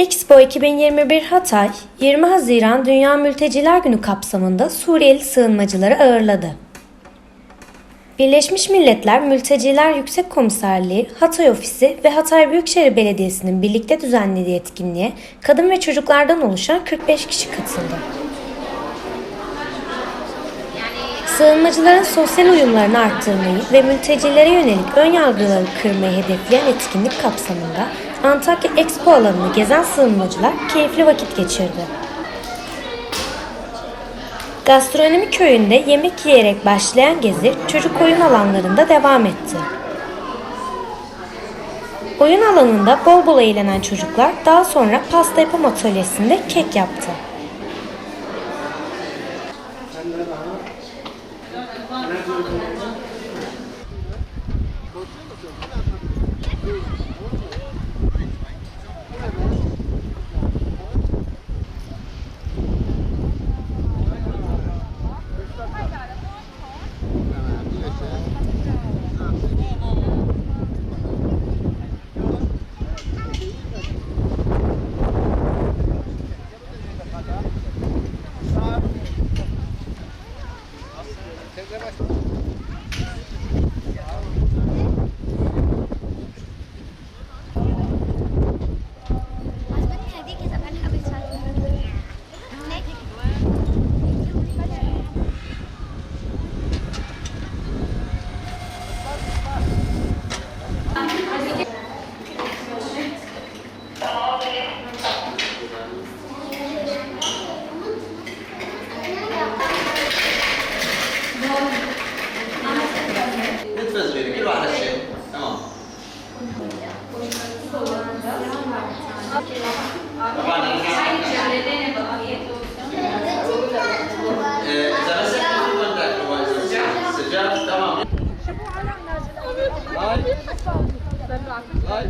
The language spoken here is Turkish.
Expo 2021 Hatay, 20 Haziran Dünya Mülteciler Günü kapsamında Suriyeli sığınmacıları ağırladı. Birleşmiş Milletler Mülteciler Yüksek Komiserliği, Hatay Ofisi ve Hatay Büyükşehir Belediyesi'nin birlikte düzenlediği etkinliğe kadın ve çocuklardan oluşan 45 kişi katıldı. Sığınmacıların sosyal uyumlarını arttırmayı ve mültecilere yönelik ön yargıları kırmayı hedefleyen etkinlik kapsamında Antakya Expo alanını gezen sığınmacılar keyifli vakit geçirdi. Gastronomi köyünde yemek yiyerek başlayan gezi çocuk oyun alanlarında devam etti. Oyun alanında bol bol eğlenen çocuklar daha sonra pasta yapım atölyesinde kek yaptı. Bye. كل واحد تمام. طبعا اذا مسكت الكونتاكت تمام هاي هاي